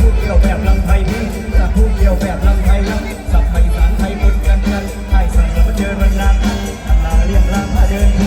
พูดเกี่ยวแบบลังไทยนี่สับพูดเกี่ยวแบบลังไทยนะสับไทยสารไทยบนกันกันไทยสั่งแล้วมาเจอรันนาต่านลาเรียงลางมาเดิน